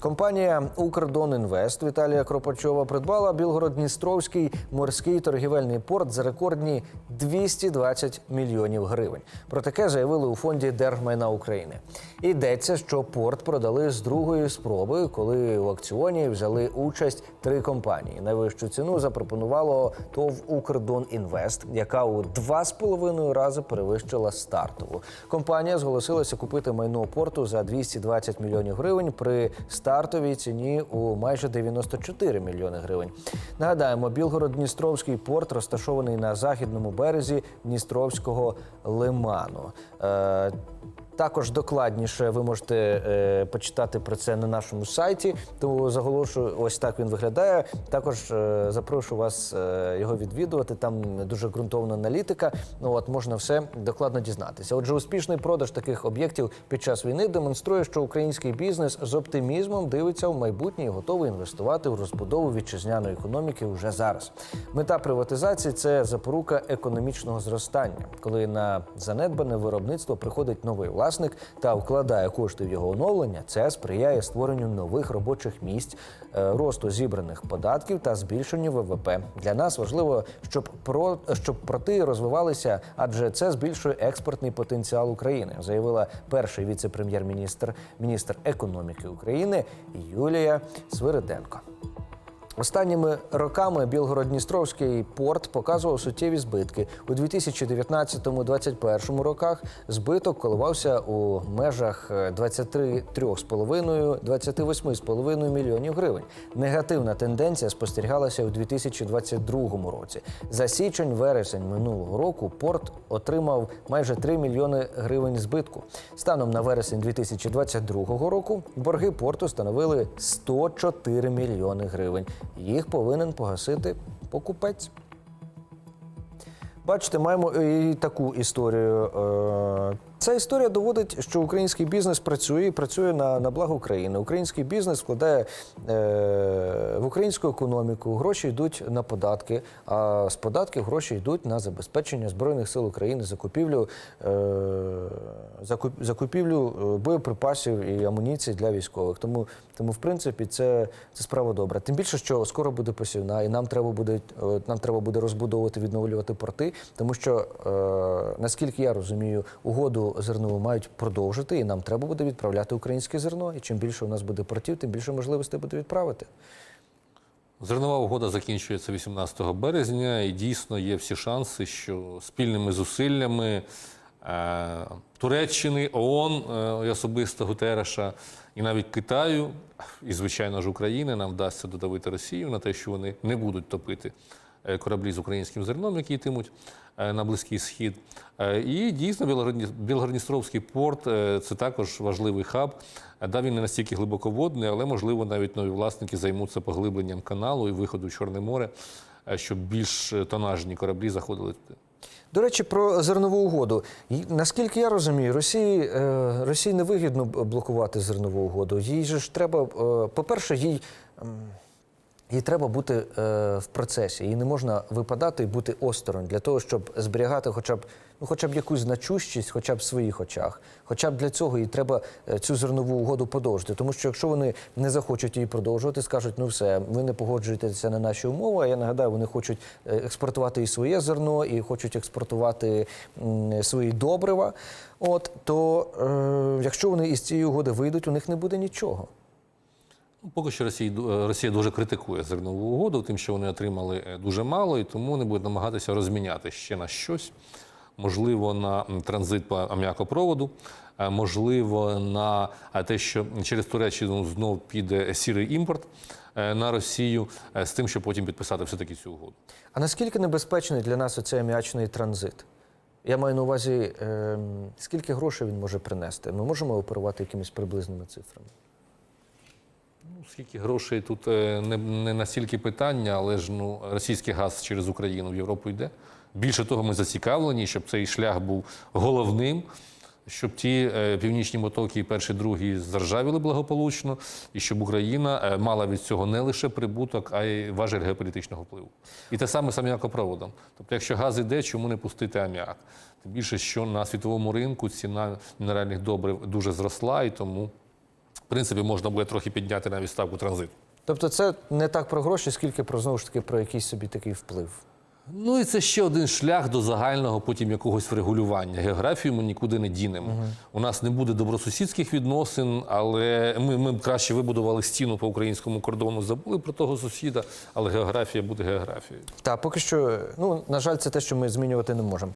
Компанія Укрдонінвест Віталія Кропачова придбала Білгород-Дністровський морський торгівельний порт за рекордні 220 мільйонів гривень. Про таке заявили у фонді Держмайна України. Йдеться, що порт продали з другої спроби, коли у акціоні взяли участь три компанії. Найвищу ціну запропонувало ТОВ Укрдонінвест, яка у два з половиною рази перевищила стартову. Компанія зголосилася купити майно порту за 220 мільйонів гривень при стартовій ціні у майже 94 мільйони гривень. Нагадаємо, Білгород-Дністровський порт розташований на західному березі Дністровського лиману. Також докладніше ви можете е, почитати про це на нашому сайті. Тому заголошую, ось так він виглядає. Також е, запрошую вас е, його відвідувати. Там дуже ґрунтовна аналітика. Ну от можна все докладно дізнатися. Отже, успішний продаж таких об'єктів під час війни демонструє, що український бізнес з оптимізмом дивиться в майбутнє і готовий інвестувати в розбудову вітчизняної економіки вже зараз. Мета приватизації це запорука економічного зростання, коли на занедбане виробництво приходить новий власник та вкладає кошти в його оновлення. Це сприяє створенню нових робочих місць, е, росту зібраних податків та збільшенню ВВП. Для нас важливо, щоб про щоб проти розвивалися, адже це збільшує експортний потенціал України, заявила перший віце-прем'єр-міністр, міністр економіки України Юлія Свириденко. Останніми роками Білгород-Дністровський порт показував суттєві збитки. У 2019-2021 роках збиток коливався у межах 23,5-28,5 мільйонів гривень. Негативна тенденція спостерігалася у 2022 році. За січень-вересень минулого року порт отримав майже 3 мільйони гривень збитку. Станом на вересень 2022 року борги порту становили 104 мільйони гривень. Їх повинен погасити покупець. Бачите, маємо і таку історію. Ця історія доводить, що український бізнес працює і працює на, на благо України. Український бізнес вкладає е, в українську економіку, гроші йдуть на податки, а з податків гроші йдуть на забезпечення Збройних сил України, закупівлю, е, закуп, закупівлю е, боєприпасів і амуніції для військових. Тому, тому в принципі, це, це справа добра. Тим більше, що скоро буде посівна, і нам треба буде, е, нам треба буде розбудовувати, відновлювати порти, тому що, е, наскільки я розумію, угоду зернову мають продовжити, і нам треба буде відправляти українське зерно. І чим більше у нас буде портів, тим більше можливостей буде відправити. Зернова угода закінчується 18 березня, і дійсно є всі шанси, що спільними зусиллями е, Туреччини, ООН е, особисто Гутереша, і навіть Китаю, і, звичайно ж, України нам вдасться додавити Росію на те, що вони не будуть топити кораблі з українським зерном, які йтимуть е, на Близький Схід. Е, І дійсно Білгородні- порт е, це також важливий хаб. Е, Да, він не настільки глибоководний, але можливо навіть нові власники займуться поглибленням каналу і виходу в Чорне море, е, щоб більш е, тонажні кораблі заходили туди. До речі, про зернову угоду. Наскільки я розумію, Росії, е, Росії не вигідно блокувати зернову угоду. Їй же ж треба, е, по-перше, їй. Їй треба бути е, в процесі. Їй не можна випадати і бути осторонь для того, щоб зберігати хоча б, ну, хоча б якусь значущість, хоча б в своїх очах. Хоча б для цього їй треба е, цю зернову угоду подовжити. Тому що якщо вони не захочуть її продовжувати, скажуть, ну все, ви не погоджуєтеся на наші умови. А я нагадаю, вони хочуть е, експортувати і своє зерно, і хочуть експортувати свої добрива. От то е, якщо вони із цієї угоди вийдуть, у них не буде нічого. Ну, Поки що Росія, е, Росія дуже критикує зернову угоду, тим, що вони отримали е, дуже мало, і тому вони будуть намагатися розміняти ще на щось. Можливо, на транзит по аміакопроводу, е, можливо, на те, що через Туреччину знов піде сірий імпорт на Росію, з тим, щоб потім підписати все-таки цю угоду. А наскільки небезпечний для нас оцей аміачний транзит? Я маю на увазі, ем, скільки грошей він може принести? Ми можемо оперувати якимись приблизними цифрами? Ну, скільки грошей тут е, не, не настільки питання, але ж ну, російський газ через Україну в Європу йде. Більше того, ми зацікавлені, щоб цей шлях був головним, щоб ті е, північні мотоки, перший, другий, заржавіли благополучно, і щоб Україна е, мала від цього не лише прибуток, а й важель геополітичного впливу. І те саме з аміакопроводом. Тобто, якщо газ іде, чому не пустити аміак? Тим більше, що на світовому ринку ціна мінеральних добрив дуже зросла, і тому принципі, можна буде трохи підняти навіть ставку транзиту. Тобто, це не так про гроші, скільки про знову ж таки про якийсь собі такий вплив. Ну і це ще один шлях до загального потім якогось врегулювання. Географію ми нікуди не дінемо. У нас не буде добросусідських відносин, але ми, ми б краще вибудували стіну по українському кордону, забули про того сусіда, але географія буде географією. Та поки що, ну на жаль, це те, що ми змінювати не можемо.